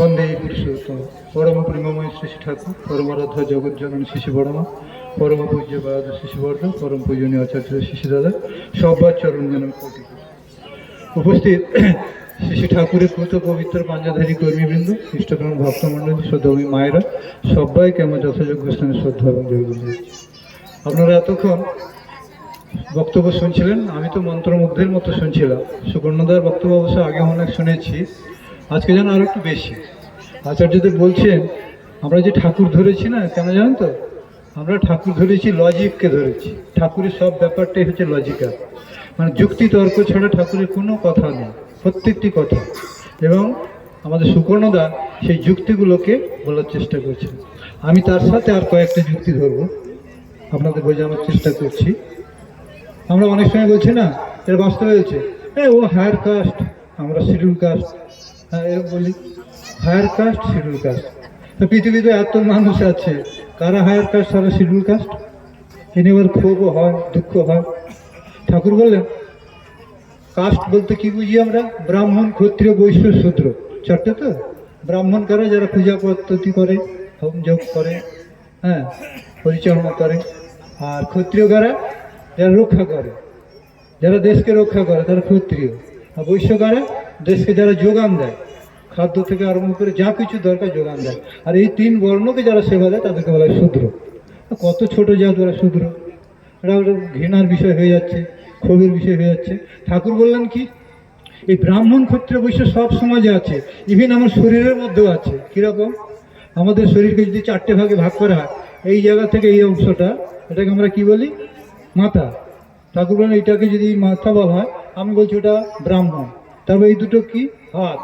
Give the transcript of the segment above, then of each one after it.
বন্দে পুরুষোত্তম পরম প্রেমময় শ্রী ঠাকুর, পরমারাধ্য জগৎজনন শিশু বড়মা পরম পূজ্য বাদ শিশুবর্ধ পরম পূজনীয় আচার্য শিশু দাদা সব্বার চরণ যেন কোটি। উপস্থিত শিশু ঠাকুরের পুত পবিত্র পাঞ্জাধারী কর্মীবৃন্দ খ্রিস্টপ্রাণ ভক্তমণ্ডলী শ্রদ্ধামী মায়েরা, সবাইকে আমার যথাযোগ্য স্থানে শ্রদ্ধা এবং জয় জানাচ্ছি। আপনারা এতক্ষণ বক্তব্য শুনছিলেন, আমি তো মন্ত্রমুগ্ধের মতো শুনছিলাম সুবর্ণদার বক্তব্য অবশ্য আগে অনেক শুনেছি আজকে যেন আরও একটু বেশি। আচার্যদেব বলছেন, আমরা যে ঠাকুর ধরেছি না, কেন জানেন তো? আমরা ঠাকুর ধরেছি লজিককে ধরেছি। ঠাকুরের সব ব্যাপারটাই হচ্ছে লজিক্যাল মানে যুক্তি তর্ক ছাড়া ঠাকুরের কোনো কথা নেই, প্রত্যেকটি কথা। এবং আমাদের সুকর্ণদা সেই যুক্তিগুলোকে বলার চেষ্টা করছেন। আমি তার সাথে আর কয়েকটা যুক্তি ধরবো। আপনাদের বোঝানোর চেষ্টা করছি। আমরা অনেক সময় বলছি না এটা বাস্তবে হয়েছে, এ, ও হায়ার কাস্ট আমরা শিডিউল কাস্ট বলি হায়ার কাস্ট শিডিউল কাস্ট পৃথিবীতে এত মানুষ আছে, কারা হায়ার কাস্ট কারা শিডিউল কাস্ট এনে এবার ক্ষোভও হয়, দুঃখ হয়। ঠাকুর বললেন কাস্ট বলতে কি বুঝি আমরা? ব্রাহ্মণ, ক্ষত্রিয়, বৈশ্য, শূদ্র। চারটে তো? ব্রাহ্মণ কারা, যারা পূজা পদ্ধতি করে, হোম যোগ করে হ্যাঁ পরিচালনা করে। আর ক্ষত্রিয় কারা? যারা রক্ষা করে। যারা দেশকে রক্ষা করে, তারা ক্ষত্রিয়। আর বৈশ্য কারা? দেশকে যারা যোগান দেয়, খাদ্য থেকে আরম্ভ করে যা কিছু দরকার যোগান দেয়। আর এই তিন বর্ণকে যারা সেবা দেয়, তাদেরকে বলা হয় শূদ্র। কত ছোট জাত ওরা শূদ্র। এটা ঘৃণার বিষয় হয়ে যাচ্ছে, ক্ষোভের বিষয় হয়ে যাচ্ছে। ঠাকুর বললেন কি, এই ব্রাহ্মণ ক্ষত্রিয় বৈশ্য সব সমাজে আছে ইভিন আমার শরীরের মধ্যেও আছে। কীরকম? আমাদের শরীরকে যদি চারটে ভাগে ভাগ করা হয়, এই জায়গা থেকে এই অংশটা, এটাকে আমরা কি বলি? মাথা ঠাকুর বলেন এইটাকে যদি মাথা বলা হয়, আমি বলছি ওটা ব্রাহ্মণ। তারপর এই দুটো কি? হাত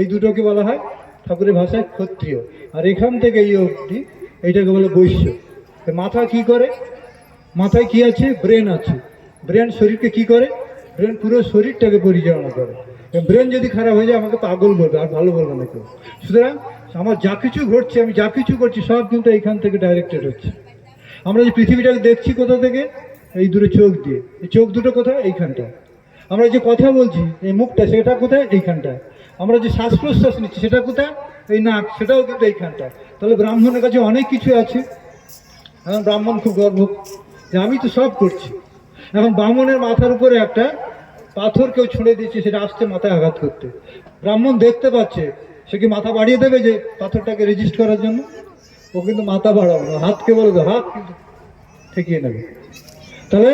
এই দুটোকে বলা হয় ঠাকুরের ভাষায় ক্ষত্রিয়। আর এখান থেকে এই অবধি এইটাকে বলে বৈশ্য। মাথা কি করে? মাথায় কি আছে? ব্রেন আছে। ব্রেন শরীরকে কি করে? ব্রেন পুরো শরীরটাকে পরিচালনা করে। ব্রেন যদি খারাপ হয়ে যায় আমাকে পাগল বলবে আর ভালো বলবে না কেউ। সুতরাং আমার যা কিছু ঘটছে আমি যা কিছু করছি সব কিন্তু এইখান থেকে ডাইরেক্টেড হচ্ছে। আমরা যে পৃথিবীটাকে দেখছি কোথা থেকে? এই দুটো চোখ দিয়ে। এই চোখ দুটো কোথায়? এইখানটা আমরা যে কথা বলছি, এই মুখটা সেটা কোথায়? এইখানটায়। আমরা যে শ্বাস প্রশ্বাস নিচ্ছি, সেটা কোথায়? এই নাক, সেটাও কিন্তু এইখানটায়। তাহলে ব্রাহ্মণের কাছে অনেক কিছু আছে। এখন ব্রাহ্মণ খুব গর্ব। যে আমি তো সব করছি। এখন ব্রাহ্মণের মাথার উপরে একটা পাথর কেউ ছুঁড়ে দিচ্ছে সেটা আসছে মাথায় আঘাত করতে। ব্রাহ্মণ দেখতে পাচ্ছে, সে কি মাথা বাড়িয়ে দেবে যে পাথরটাকে রেজিস্ট করার জন্য? ও কিন্তু মাথা বাড়াবে না, হাতকে বলে দেবে হাত কিন্তু ঠেকিয়ে নেবে। তাহলে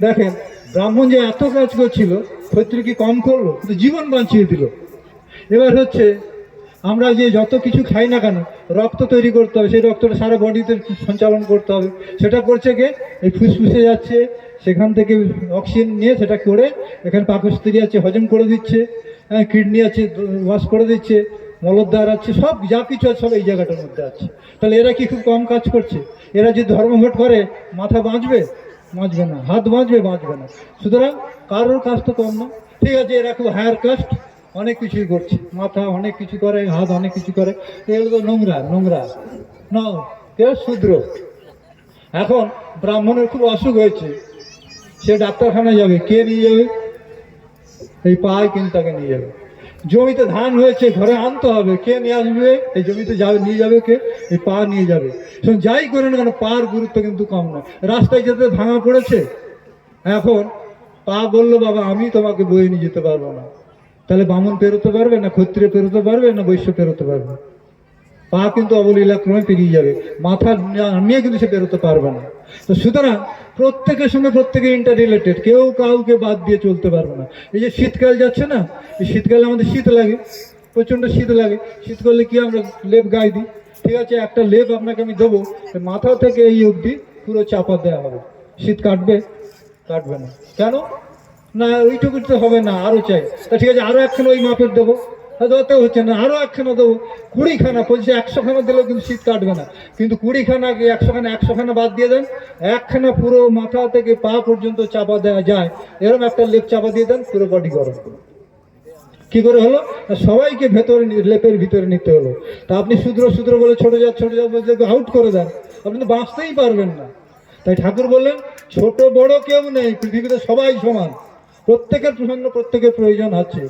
দেখেন ব্রাহ্মণ যে এত কাজ করছিল ক্ষত্রিয় কি কম করল, কিন্তু জীবন বাঁচিয়ে দিল। এবার হচ্ছে, আমরা যে যত কিছু খাই না কেন, রক্ত তৈরি করতে হবে, সেই রক্তটা সারা বডিতে সঞ্চালন করতে হবে। সেটা করছে কে? এই ফুসফুসে যাচ্ছে, সেখান থেকে অক্সিজেন নিয়ে সেটা করে এখানে পাকস্থলী আছে, হজম করে দিচ্ছে হ্যাঁ কিডনি আছে, ওয়াশ করে দিচ্ছে, মলদ্বার আছে, সব যা কিছু আছে সব এই জায়গাটার মধ্যে আছে। তাহলে এরা কি খুব কম কাজ করছে? এরা যদি ধর্মঘট করে, মাথা বাঁচবে? বাঁচবে না হাত বাঁচবে বাঁচবে না সুতরাং কারোর কাজ তো কম না। ঠিক আছে, এরা খুব হায়ার কাস্ট অনেক কিছুই করছে। মাথা অনেক কিছু করে, হাত অনেক কিছু করে। এগুলো তো নোংরা নোংরা। ন কেউ শূদ্র? এখন ব্রাহ্মণের খুব অসুখ হয়েছে। সে ডাক্তারখানায় যাবে, কে নিয়ে যাবে? এই পায় কিন্তু তাকে নিয়ে যাবে। জমিতে ধান হয়েছে, ঘরে আনতে হবে। কে নিয়ে আসবে? এই জমিতে যাবে নিয়ে যাবে কে? এই পা নিয়ে যাবে। শুন যাই করে না কেন পার গুরুত্ব কিন্তু কম না রাস্তায় যেতে ভাঙা পড়েছে? এখন পা বলল, বাবা, আমি তোমাকে বয়ে নিয়ে যেতে পারব না। তাহলে বামন পেরোতে পারবে না, ক্ষত্রিয় পেরোতে পারবে না, বৈশ্য পেরোতে পারবে পা কিন্তু অবলীলা অবলীলাক্রমে পেরিয়ে যাবে। মাথা নিয়ে কিন্তু সে বেরোতে পারবে না। তো সুতরাং প্রত্যেকের সঙ্গে প্রত্যেকে ইন্টার রিলেটেড কেউ কাউকে বাদ দিয়ে চলতে পারবে না। এই যে শীতকাল যাচ্ছে না, এই শীতকালে আমাদের শীত লাগে, প্রচণ্ড শীত লাগে। শীত করলে কি আমরা লেপ গায়ে দিই? ঠিক আছে, একটা লেপ আপনাকে আমি দেবো। মাথা থেকে এই অবধি পুরো চাপা দেওয়া হবে। শীত কাটবে কাটবে না। কেন? না ওইটুকু তো হবে না আরও চাই। তা ঠিক আছে আরও একখানা ওই মাপের দেবো। হয়তো হচ্ছে না, আরও একখানা দেবো কুড়িখানা বলছে একশো খানা দিলেও কিন্তু শীত কাটবে না। কিন্তু কুড়িখানা কি একশো খানা একশো খানা বাদ দিয়ে দেন? একখানা পুরো মাথা থেকে পা পর্যন্ত চাপা দেওয়া যায়। এরকম একটা লেপ চাপা দিয়ে দেন, পুরো বডি গরম কি করে হলো? সবাইকে ভেতরে লেপের ভিতরে নিতে হলো। তা আপনি শুদ্র শুদ্র বলে ছোটো জাত, ছোট জাত বলে আউট করে দেন। আপনি তো বাঁচতেই পারবেন না। তাই ঠাকুর বললেন, ছোট বড় কেউ নেই, পৃথিবীতে সবাই সমান। প্রত্যেকের জন্য প্রত্যেকের প্রয়োজন আছে।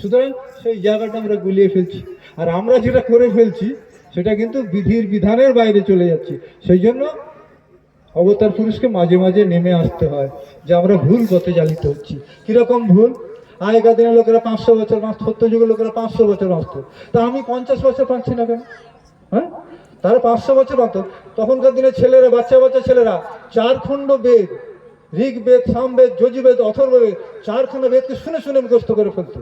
সুতরাং সেই জায়গাটা আমরা গুলিয়ে ফেলছি। আর আমরা যেটা করে ফেলছি, সেটা কিন্তু বিধির বিধানের বাইরে চলে যাচ্ছে। সেই জন্য অবতার পুরুষকে মাঝে মাঝে নেমে আসতে হয়, যে আমরা ভুল পথে চালিত হচ্ছি। কীরকম ভুল? আগেকার দিনের লোকেরা পাঁচশো বছর বাঁচত সত্তর যুগের লোকেরা পাঁচশো বছর বাঁচত। তা আমি পঞ্চাশ বছর পাচ্ছি না কেন? হ্যাঁ? তারা পাঁচশো বছর বাঁচত। তখনকার দিনে ছেলেরা বাচ্চা বাচ্চা ছেলেরা, চার খণ্ড বেদ ঋগ বেদ সামবেদ, যজুবেদ অথর্ব বেদ চারখানা বেদকে শুনে শুনে মুখস্থ করে ফেলতো।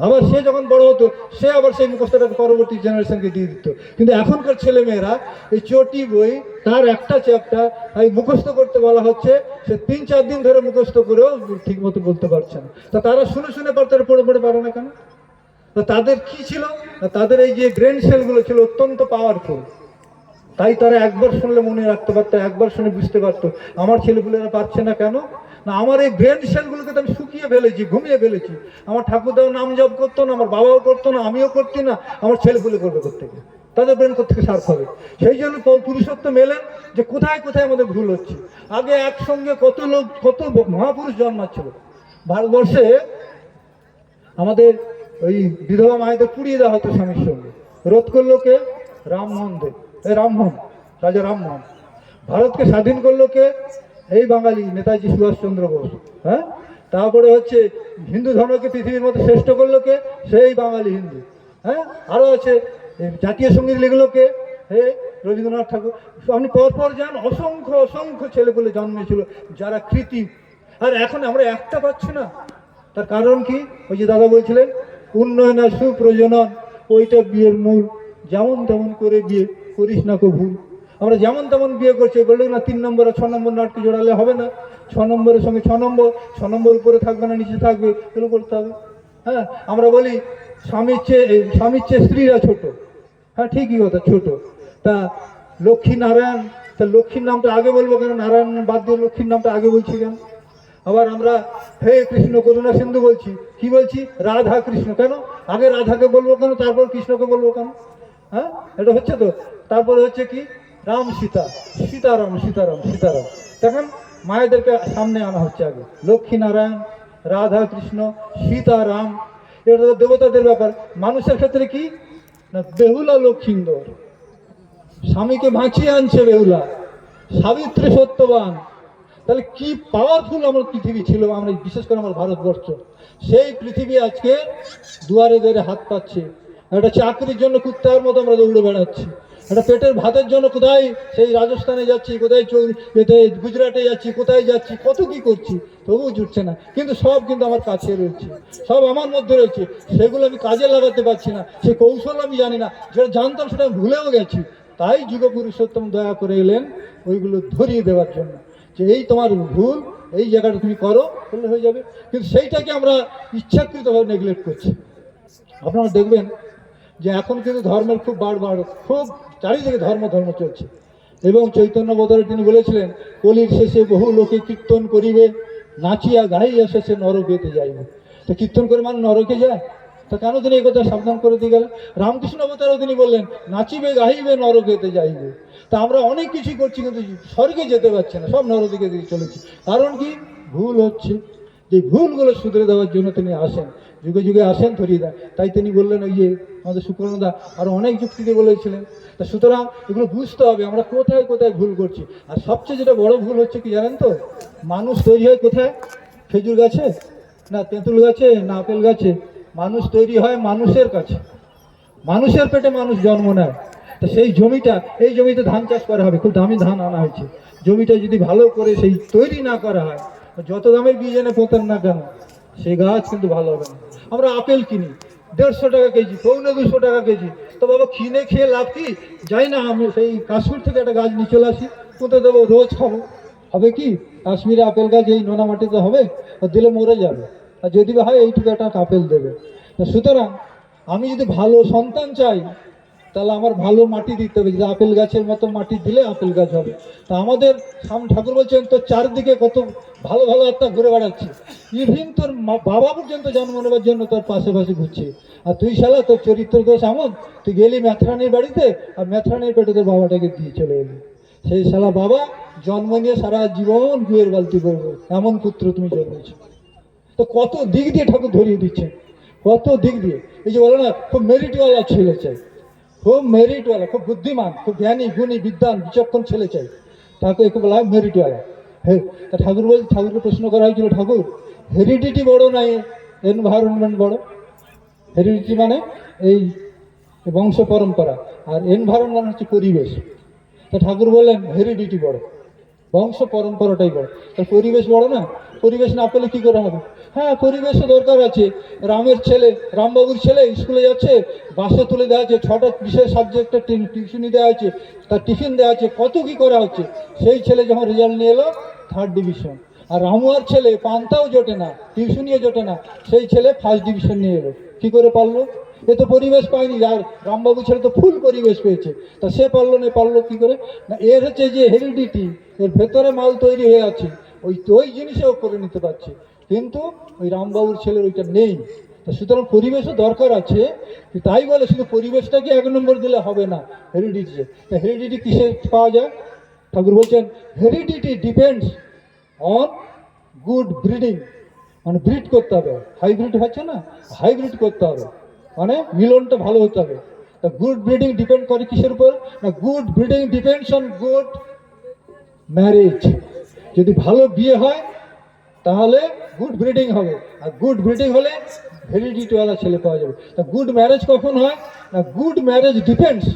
আবার সে যখন বড় হতো, সে আবার সেই মুখস্থটা পরবর্তী জেনারেশনকে দিয়ে দিত। কিন্তু এখনকার ছেলে মেয়েরা এই চটি বই, তার একটা চ্যাপ্টার এই মুখস্থ করতে বলা হচ্ছে, সে তিন চার দিন ধরে মুখস্থ করেও ঠিক মতো বলতে পারছে না। তা তারা শুনে শুনে পারতে পড়ে পড়ে পারে না কেন? তাদের কি ছিল? তাদের এই যে ব্রেন সেলগুলো ছিল অত্যন্ত পাওয়ারফুল তাই তারা একবার শুনলে মনে রাখতে পারতো, একবার শুনে বুঝতে পারতো, আমার ছেলেপুলেরা পারছে না কেন? না, আমার এই ব্রেন সেলগুলোকে তো আমি শুকিয়ে ফেলেছি, ঘুমিয়ে ফেলেছি। আমার ঠাকুরদাও নাম জপ করতো না, আমার বাবাও করতো না, আমিও করছি না, আমার ছেলেপুলে করবে থেকে তাদের ব্রেন থেকে সার্ফ হবে সেই জন্য পুরুষত্ব মেলেন যে কোথায় কোথায় আমাদের ভুল হচ্ছে। আগে একসঙ্গে কত লোক, কত মহাপুরুষ জন্মাচ্ছিল। ভারতবর্ষে আমাদের ওই বিধবা মায়েদের পুড়িয়ে দেওয়া হতো স্বামীর সঙ্গে। রোধ করল কে? রামমোহন দেব রামমোহন রাজা রামমোহন ভারতকে স্বাধীন করল কে? এই বাঙালি নেতাজি সুভাষচন্দ্র বোস হ্যাঁ? তারপরে হচ্ছে হিন্দু ধর্মকে পৃথিবীর মধ্যে শ্রেষ্ঠ করল কে? সেই বাঙালি হিন্দু হ্যাঁ? আরও আছে জাতীয় সংগীত লিখলো কে? হে রবীন্দ্রনাথ ঠাকুর। আপনি পরপর যান, অসংখ্য অসংখ্য ছেলেপুলে জন্মেছিল যারা কৃতি। আর এখন আমরা একটা পাচ্ছি না। তার কারণ কি? ওই যে দাদা বলছিলেন, উন্নয়ন আর সুপ্রজনন, ওইটা বিয়ের মূল। যেমন তেমন করে বিয়ে। করিস না কো ভুল আমরা যেমন তেমন বিয়ে করছি বলল না, তিন নম্বর ছ নম্বর নাটকে জোড়ালে হবে না। ছ নম্বরের সঙ্গে ছ নম্বর ছ নম্বর উপরে থাকবে না, নিচে থাকবে, এগুলো করতে হবে। হ্যাঁ আমরা বলি স্বামীর চেয়ে স্বামীর চেয়ে স্ত্রীরা ছোট। হ্যাঁ ঠিকই কথা, ছোট। তা লক্ষ্মী নারায়ণ তা লক্ষ্মীর নামটা আগে বলব কেন? নারায়ণ বাদ দিয়ে লক্ষ্মীর নামটা আগে বলছি কেন? আবার আমরা হে কৃষ্ণ করুণা সিন্ধু বলছি। কি বলছি? রাধা কৃষ্ণ। কেন? আগে রাধাকে বলব কেন? তারপর কৃষ্ণকে বলব কেন? হ্যাঁ? এটা হচ্ছে তো, তারপরে হচ্ছে কি? রাম সীতা, সীতারাম সীতারাম সীতারাম। দেখেন, মায়েদেরকে সামনে আনা হচ্ছে আগে। লক্ষ্মী নারায়ণ রাধা কৃষ্ণ সীতারাম, এটা তো দেবতাদের ব্যাপার। মানুষের ক্ষেত্রে কি? না, বেহুলা লক্ষ্মীন্দর। স্বামীকে বাঁচিয়ে আনছে বেহুলা। সাবিত্রী সত্যবান। তাহলে কি পাওয়ারফুল আমার পৃথিবী ছিল, আমরা, বিশেষ করে আমার ভারতবর্ষ। সেই পৃথিবী আজকে দুয়ারে দুয়ারে হাত পাচ্ছে। একটা চাকরির জন্য কুত্তার মতো আমরা দৌড়ে বেড়াচ্ছি। একটা পেটের ভাতের জন্য কোথায় সেই রাজস্থানে যাচ্ছি, কোথায় এতে গুজরাটে যাচ্ছি, কোথায় যাচ্ছি, কত কি করছি, তবুও জুটছে না। কিন্তু সব কিন্তু আমার কাছে রয়েছে, সব আমার মধ্যে রয়েছে। সেগুলো আমি কাজে লাগাতে পারছি না, সে কৌশল আমি জানি না। যেটা জানতাম সেটা আমি ভুলেও গেছি। তাই যুগ পুরুষোত্তম দয়া করে এলেন ওইগুলো ধরিয়ে দেওয়ার জন্য। যে এই তোমার ভুল, এই জায়গাটা তুমি করো, করলে হয়ে যাবে। কিন্তু সেইটাকে আমরা ইচ্ছাকৃতভাবে নেগলেক্ট করছি। আপনারা দেখবেন যে এখন কিন্তু ধর্মের খুব বাড় খুব চারিদিকে ধর্ম ধর্ম চলছে। এবং চৈতন্য বোধরে তিনি বলেছিলেন, কলির শেষে বহু লোকে কীর্তন করিবে, নাচিয়া গাইয়া শেষে নরকেতে যাইবে। তো কীর্তন করে মানে নরকে যায়? তা কেন তিনি এই কথা সাবধান করে দিয়ে গেলেন? রামকৃষ্ণ অবতারও তিনি বললেন, নাচিবে গাইবে নরকেতে যাইবে। তা আমরা অনেক কিছুই করছি, কিন্তু স্বর্গে যেতে পারছি না, সব নরদিকে দিকে চলেছি। কারণ কি? ভুল হচ্ছে। যে ভুলগুলো শুধরে দেওয়ার জন্য তিনি আসেন। যুগে যুগে আসেন ধরিয়ে দেন তাই তিনি বললেন, ওই যে আমাদের সুকর্ণদা আরও অনেক যুক্তিতে বলেছিলেন। তা সুতরাং এগুলো বুঝতে হবে, আমরা কোথায় কোথায় ভুল করছি। আর সবচেয়ে যেটা বড় ভুল হচ্ছে কি জানেন তো? মানুষ তৈরি হয় কোথায়? খেজুর গাছে? না, তেঁতুল গাছে? না, আপেল গাছে? মানুষ তৈরি হয় মানুষের কাছে। মানুষের পেটে মানুষ জন্ম নেয়। তো সেই জমিটা, এই জমিতে ধান চাষ করা হবে। খুব দামি ধান আনা হয়েছে। জমিটা যদি ভালো করে সেই তৈরি না করা হয় যত দামের বীজ এনে পোতেন না কেন, সেই গাছ কিন্তু ভালো হবে না। আমরা আপেল কিনি, দেড়শো টাকা কেজি, পৌনে দুশো টাকা কেজি। তো বাবা, কিনে খেয়ে লাভ কি? যাই না, আমি সেই কাশ্মীর থেকে একটা গাছ নিয়ে চলে আসি পুঁতে দেবো? রোজ খাব। হবে কি? কাশ্মীরে আপেল গাছ এই নোনা মাটিতে হবে আর দিলে মরে যাবে। আর যদি হয়, এইটুকু একটা আপেল দেবে। সুতরাং, আমি যদি ভালো সন্তান চাই তাহলে আমার ভালো মাটি দিতে হবে, যে আপেল গাছের মতো মাটি দিলে আপেল গাছ হবে। তা আমাদের সাম ঠাকুর বলছেন, তোর চারদিকে কত ভালো ভালো একটা ঘুরে বেড়াচ্ছে। ইভিন তোর বাবা পর্যন্ত জন্ম নেবার জন্য তোর পাশে পাশে ঘুরছে। আর তুই শালা, তোর চরিত্র দোষ এমন, তুই গেলি ম্যাথরানির বাড়িতে, আর ম্যাথরানির পেটে তোর বাবাটাকে দিয়ে চলে এলি। সেই শালা বাবা জন্ম নিয়ে সারা জীবন গুয়ের বালতি করবে এমন পুত্র তুমি জন্মেছো। তো কত দিক দিয়ে ঠাকুর ধরিয়ে দিচ্ছে কত দিক দিয়ে? এই যে বলো না, খুব মেরিটওয়ালা ছেলে চাই। খুব মেরিটওয়ালা খুব বুদ্ধিমান, খুব জ্ঞানী, গুণী বিদ্যান বিচক্ষণ ছেলে চাই। তাকে একে বলা হয় মেরিটওয়ালা তা ঠাকুর বল ঠাকুরকে প্রশ্ন করা হয়েছিল, ঠাকুর হেরিডিটি বড় নাই এনভায়রনমেন্ট বড়? হেরিডিটি মানে এই বংশ পরম্পরা, আর এনভায়রনমেন্ট হচ্ছে পরিবেশ। তা ঠাকুর বললেন হেরিডিটি বড়। বংশ পরম্পরাটাই বড়। তার পরিবেশ বড় না? পরিবেশ না পেলে কি করে হবে? হ্যাঁ পরিবেশও দরকার আছে। রামের ছেলে, রামবাবুর ছেলে স্কুলে যাচ্ছে, বাসে তুলে দেওয়া আছে ছটা বিশেষ সাবজেক্টের টিউশনি দেওয়া আছে তার টিফিন দেওয়া আছে কত কি করা হচ্ছে? সেই ছেলে যখন রেজাল্ট নিয়ে এলো থার্ড ডিভিশন আর রামুয়ার ছেলে, পান্তাও জোটে না, টিউশনিও জোটে না, সেই ছেলে ফার্স্ট ডিভিশন নিয়ে এলো। কী করে পারল? এ তো পরিবেশ পায়নি, আর রামবাবু ছেলে তো ফুল পরিবেশ পেয়েছে। তা সে পারল না, পারল কী করে? না, এর হচ্ছে যে হেরিডিটি এর ভেতরে মাল তৈরি হয়ে আছে, ওই ওই জিনিসেও করে নিতে পারছে। কিন্তু ওই রামবাবুর ছেলের ওইটা নেই। তা সুতরাং পরিবেশও দরকার আছে তাই বলে শুধু পরিবেশটাকে এক নম্বর দিলে হবে না হেরিডিটি তা হেরিডিটি কিসে পাওয়া যায়? ঠাকুর বলছেন heredity depends on good breeding মানে ব্রিড করতে হবে। হাইব্রিড হচ্ছে না হাইব্রিড করতে হবে। মানে মিলনটা ভালো হতে হবে। গুড ব্রিডিং ডিপেন্ড করে কিসের উপর? না good breeding depends on good marriage যদি ভালো বিয়ে হয়, তাহলে গুড ব্রিডিং হবে। আর গুড ব্রিডিং হলে ভ্যালিডিটিওয়ালা ছেলে পাওয়া যাবে। তা গুড ম্যারেজ কখন হয়? না গুড ম্যারেজ ডিপেন্ডস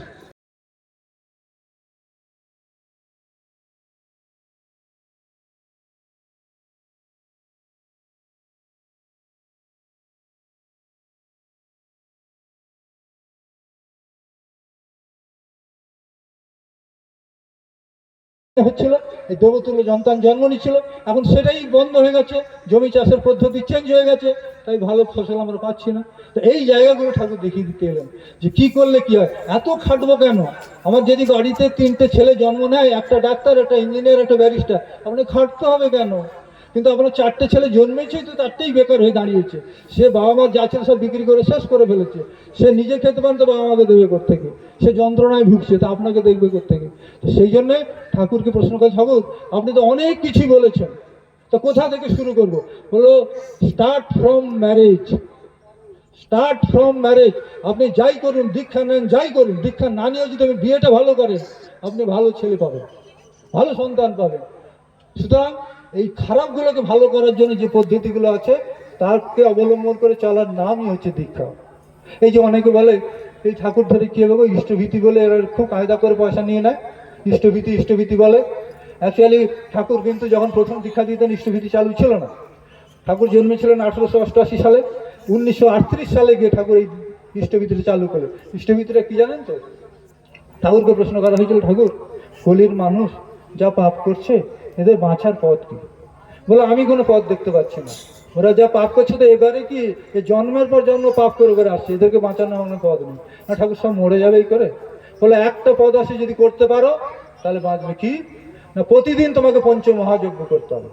হচ্ছিল, এই দেবতুল্য সন্তান জন্ম নিচ্ছিল। এখন সেটাই বন্ধ হয়ে গেছে, জমি চাষের পদ্ধতি চেঞ্জ হয়ে গেছে, তাই ভালো ফসল আমরা পাচ্ছি না। তো এই জায়গাগুলো ঠাকুর দেখিয়ে দিতে এলেন, যে কি করলে কি হয়? এত খাটবো কেন? আমার যদি গাড়িতে তিনটে ছেলে জন্ম নেয়, একটা ডাক্তার, একটা ইঞ্জিনিয়ার একটা ব্যারিস্টার আপনি খাটতে হবে কেন? কিন্তু আপনার চারটে ছেলে জন্মেছে তো চারটেই বেকার হয়ে দাঁড়িয়েছে। সে বাবা মা যা ছিল সব বিক্রি করে শেষ করে ফেলেছে। সে নিজে খেতে পান তো বাবা মাকে দেবে থেকে সে যন্ত্রণায় ভুগছে, তা আপনাকে দেখবে থেকে তো সেই জন্যে ঠাকুরকে প্রশ্ন করে ঠাকুর, আপনি তো অনেক কিছুই বলেছেন। তো কোথা থেকে শুরু করব? বলো start from marriage start from marriage আপনি যাই করুন, দীক্ষা নেন, যাই করুন। দীক্ষা না নিয়েও যদি বিয়েটা ভালো করেন, আপনি ভালো ছেলে পাবেন, ভালো সন্তান পাবেন। সুতরাং এই খারাপগুলোকে ভালো করার জন্য যে পদ্ধতিগুলো আছে, তাকে অবলম্বন করে চলার নামই হচ্ছে দীক্ষা। এই যে অনেকে বলে, এই ঠাকুর ধরে কি হবে ইষ্টভীতি বলে এরা খুব কায়দা করে পয়সা নিয়ে নেয়। ইষ্টভীতি ইষ্টভীতি বলে। অ্যাকচুয়ালি ঠাকুর কিন্তু যখন প্রথম দীক্ষা দিতেন, ইষ্টভীতি চালু ছিল না। ঠাকুর জন্মেছিলেন আঠারোশো অষ্টআশি সালে। উনিশশো আটত্রিশ সালে গিয়ে ঠাকুর এই ইষ্টভীতিটা চালু করে ইষ্টভীতিটা কি জানেন তো? ঠাকুরকে প্রশ্ন করা হয়েছিল, ঠাকুর, কলির মানুষ যা পাপ করছে এদের বাঁচার পথ কি? বলে, আমি কোনো পথ দেখতে পাচ্ছি না। ওরা যা পাপ করছে তো এবারে কি জন্মের পর জন্ম পাপ করে করে আসছে? এদেরকে বাঁচানোর কোনো পথ নেই। না, ঠাকুর সব মরে যাবেই করে? বলে, একটা পদ আছে যদি করতে পারো, তাহলে বাঁচবে কি? না, প্রতিদিন তোমাকে পঞ্চ মহাযজ্ঞ করতে হবে।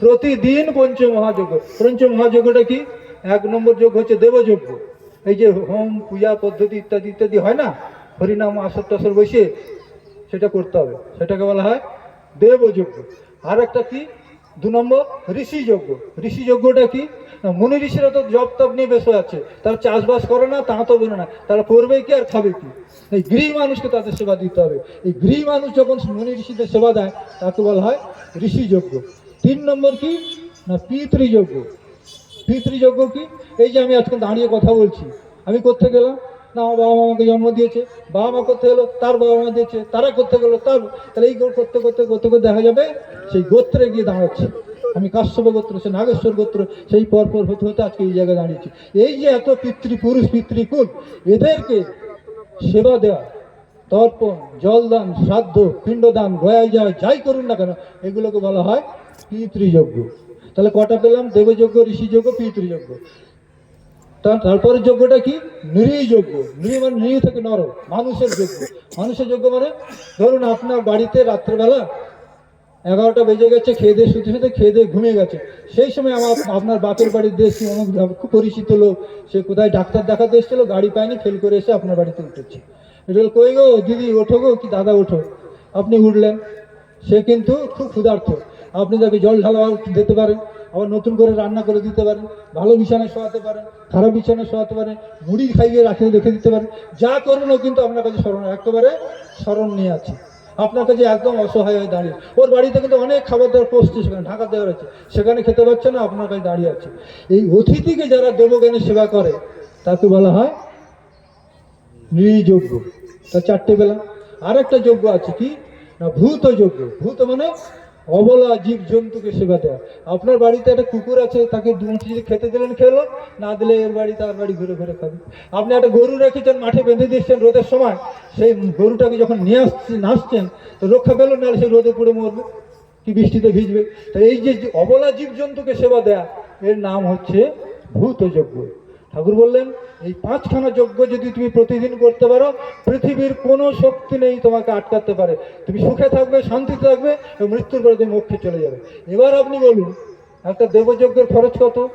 প্রতিদিন পঞ্চ মহাযজ্ঞ পঞ্চ মহাযজ্ঞটা কি? এক নম্বর যোগ হচ্ছে দেবযজ্ঞ। এই যে হোম, পূজা পদ্ধতি ইত্যাদি ইত্যাদি হয় না? হরিনাম আসর টাসর বসে সেটা করতে হবে। সেটাকে বলা হয় দেবযজ্ঞ আর একটা কি? দু নম্বর ঋষি যজ্ঞ ঋষি যজ্ঞটা কি? মুনি ঋষিরা তো জব তপ নিয়ে বসে আছে, তারা চাষবাস করে না, তা তো বোঝে না। তারা করবে কি আর খাবে কি? এই গৃহী মানুষকে তাদের সেবা দিতে হবে। এই গৃহী মানুষ যখন মুনি ঋষিদের সেবা দেয়, তাকে বলা হয় ঋষি যজ্ঞ তিন নম্বর কি? না, পিতৃযজ্ঞ। পিতৃযজ্ঞ কি? এই যে আমি আজকে দাঁড়িয়ে কথা বলছি, আমি করতে গেলাম না আমার বাবা মা আমাকে জন্ম দিয়েছে, বাবা মা করতে গেলো তার বাবা মা দিয়েছে, তারা করতে গেলো, তার, তাহলে এই করতে করতে করতে করতে দেখা যাবে সেই গোত্রে গিয়ে দাঁড়াচ্ছে। আমি কাশ্যপ গোত্র, সে নাগেশ্বর গোত্র, সেই পর পর হতে হতে আজকে এই জায়গায় দাঁড়িয়েছি। এই যে এত পিতৃপুরুষ, পিতৃকুল, এদেরকে সেবা দেওয়া তর্পণ, জলদান, শ্রাদ্ধ, পিণ্ডদান গয়া যায় যাই করুন না কেন, এগুলোকে বলা হয় পিতৃযজ্ঞ। তাহলে কটা পেলাম? দেবযজ্ঞ, ঋষিযজ্ঞ, পিতৃযজ্ঞ। তারপরে যজ্ঞটা কি? নিরীহ যজ্ঞ। নিরীহ মানে নিরীহ থেকে নর, মানুষের যজ্ঞ। মানুষের যজ্ঞ মানে ধরুন আপনার বাড়িতে রাত্রেবেলা এগারোটা বেজে গেছে, খেয়ে দিয়ে শুতে শুতে খেয়ে দিয়ে ঘুমিয়ে গেছে। সেই সময় আমার আপনার বাপের বাড়ির দেশি খুব পরিচিত লোক। সে কোথায় ডাক্তার দেখাতে এসেছিল, গাড়ি পায়নি ফেল করে এসে আপনার বাড়িতে উঠেছে। এটা কই গো দিদি, ওঠো গো কি দাদা, ওঠো। আপনি উঠলেন। সে কিন্তু খুব ক্ষুধার্থ আপনি তাকে জল ঢালা দিতে পারেন। আবার নতুন করে রান্না করে দিতে পারেন, ভালো বিছানায় শোয়াতে পারেন, খারাপ বিছানায় শোয়াতে পারেন, মুড়ি খাইয়ে রাখে রেখে দিতে পারেন, যা করুন ও কিন্তু আপনার কাছে স্মরণ একেবারে স্মরণ নিয়ে আছে। আপনার কাছে একদম অসহায় হয়ে দাঁড়িয়ে, ওর বাড়িতে কিন্তু অনেক খাবার দাবার পৌঁছছে সেখানে ঢাকা দেওয়া রয়েছে সেখানে খেতে পাচ্ছে না, আপনার কাছে দাঁড়িয়ে আছে। এই অতিথিকে যারা দেবজ্ঞানের সেবা করে, তাকে বলা হয় নৃযজ্ঞ। তা চারটে বেলা। আর একটা যজ্ঞ আছে কি? না ভূত যজ্ঞ ভূত মানে অবলা জীব জন্তুকে সেবা দেওয়া আপনার বাড়িতে একটা কুকুর আছে, তাকে দুমুঠি খেতে দিলেন, খেলো। না দিলে এর বাড়ি, তার বাড়ি ঘুরে ঘুরে খাবে। আপনি একটা গরু রেখেছেন, মাঠে বেঁধে দিচ্ছেন রোদের সময়। সেই গরুটাকে যখন নিয়ে আসছেন আসছেন তো রক্ষা পেল না সেই রোদে পুড়ে মরবে, কি বৃষ্টিতে ভিজবে। তো এই যে অবলা জীব জন্তুকে সেবা দেয়া, এর নাম হচ্ছে ভূত যজ্ঞ ঠাকুর বললেন, এই পাঁচখানা যজ্ঞ যদি তুমি প্রতিদিন করতে পারো, পৃথিবীর কোনো শক্তি নেই তোমাকে আটকাতে পারে। তুমি সুখে থাকবে, শান্তিতে থাকবে এবং মৃত্যুর পরে তুমি মোক্ষে চলে যাবে। এবার আপনি বলুন, একটা দেবযজ্ঞের খরচ কত?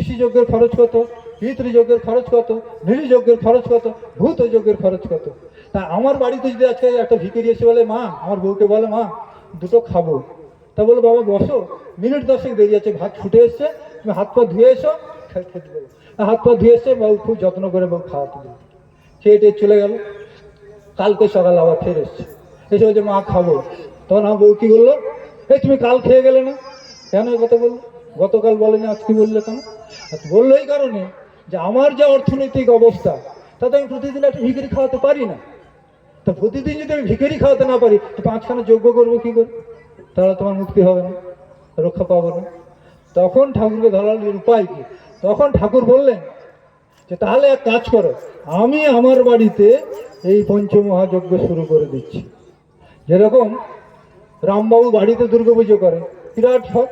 ঋষি যজ্ঞের খরচ কত? পিতৃযজ্ঞের খরচ কত? নৃযজ্ঞের খরচ কত? ভূত যজ্ঞের খরচ কত? তা আমার বাড়িতে যদি আজকে একটা ভিকেরি এসে বলে, মা, আমার বউকে বলে, মা, দুটো খাব। তা বলে, বাবা, বসো, মিনিট দশেক দেরি আছে, ভাত ছুটে এসছে, তুমি হাত পা ধুয়ে এসো খেতে দেবো। হাত পা ধুয়ে এসছে বউ খুব যত্ন করে বউ খাওয়াতে দেবো খেয়ে টেয়ে চলে গেল। কালকে সকালে আবার ফের এসছে। এসে বলছে, মা, খাব। তখন আমার বউ কি বলল এই তুমি কাল খেয়ে গেলে না? কেন এই কথা বলল? গতকাল বলেনি, আজ আজকে বললে কেন বলল এই কারণে যে, আমার যে অর্থনৈতিক অবস্থা, তাতে আমি প্রতিদিন একটা ভিখারি খাওয়াতে পারি না। তা প্রতিদিন যদি আমি ভিখারি খাওয়াতে না পারি, তো পাঁচখানা যোগ্য করব কী করে? তাহলে তোমার মুক্তি হবে না, রক্ষা পাবো না। তখন ঠাকুরকে ধরার উপায় কি? তখন ঠাকুর বললেন যে, তাহলে এক কাজ করো, আমি আমার বাড়িতে এই পঞ্চমহাযজ্ঞ শুরু করে দিচ্ছি। যেরকম রামবাবু বাড়িতে দুর্গাপুজো করে, বিরাট সব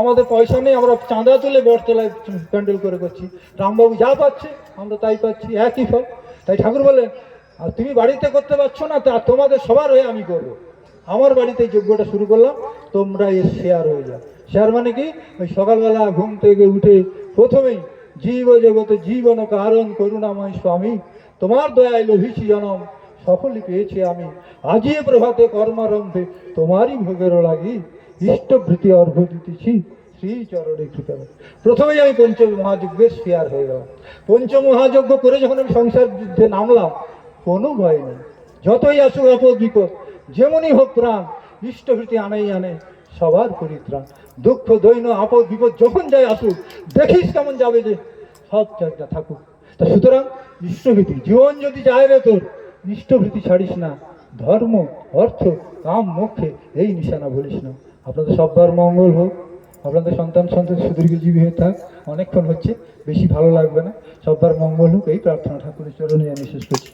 আমাদের পয়সা নেই, আমরা চাঁদা তুলে বটতলায় প্যান্ডেল করে করছি। রামবাবু যা পাচ্ছে, আমরা তাই পাচ্ছি, একই ফল তাই ঠাকুর বলে আর তুমি বাড়িতে করতে পারছ না, তা তোমাদের সবার হয়ে আমি করব। আমার বাড়িতে যজ্ঞটা শুরু করলাম, তোমরা এর শেয়ার হয়ে যাও। শেয়ার মানে কি? ওই সকালবেলা ঘুম থেকে উঠে প্রথমেই জীব জগতে জীবন কারণ করুণাময় স্বামী, তোমার দয়ায় লোভিছি জনম সফলই পেয়েছি আমি। আজি প্রভাতে কর্মারম্ভে তোমারই ভোগের লাগি। ইষ্টভৃতি অর্ঘ দিতেছি শ্রী চরণে কৃপা প্রথমেই আমি পঞ্চ মহাযজ্ঞের শেয়ার হয়ে গেলাম। পঞ্চ মহাযজ্ঞ করে যখন আমি সংসার যুদ্ধে নামলাম, কোনো ভয় নেই। যতই আসুক অপদ বিপদ যেমনই হোক প্রাণ ইষ্টভৃতি আনেই আনে, সবার পরিত্রাণ দুঃখ দৈন্য আপদ, বিপদ যখন যায় আসুক, দেখিস কেমন যাবে যে সব জায়গা থাকুক। তা সুতরাং ইষ্টভীতি জীবন যদি যায় রে তোর ইষ্টভীতি ছাড়িস না। ধর্ম, অর্থ, কাম মুখে এই নিশানা বলিস না। আপনাদের সব্বার মঙ্গল হোক। আপনাদের সন্তান সন্তান সুদীর্ঘজীবী হয়ে থাক। অনেকক্ষণ হচ্ছে, বেশি ভালো লাগবে না। সব্বার মঙ্গল হোক, এই প্রার্থনা ঠাকুরের চরণে আমি শেষ করছি।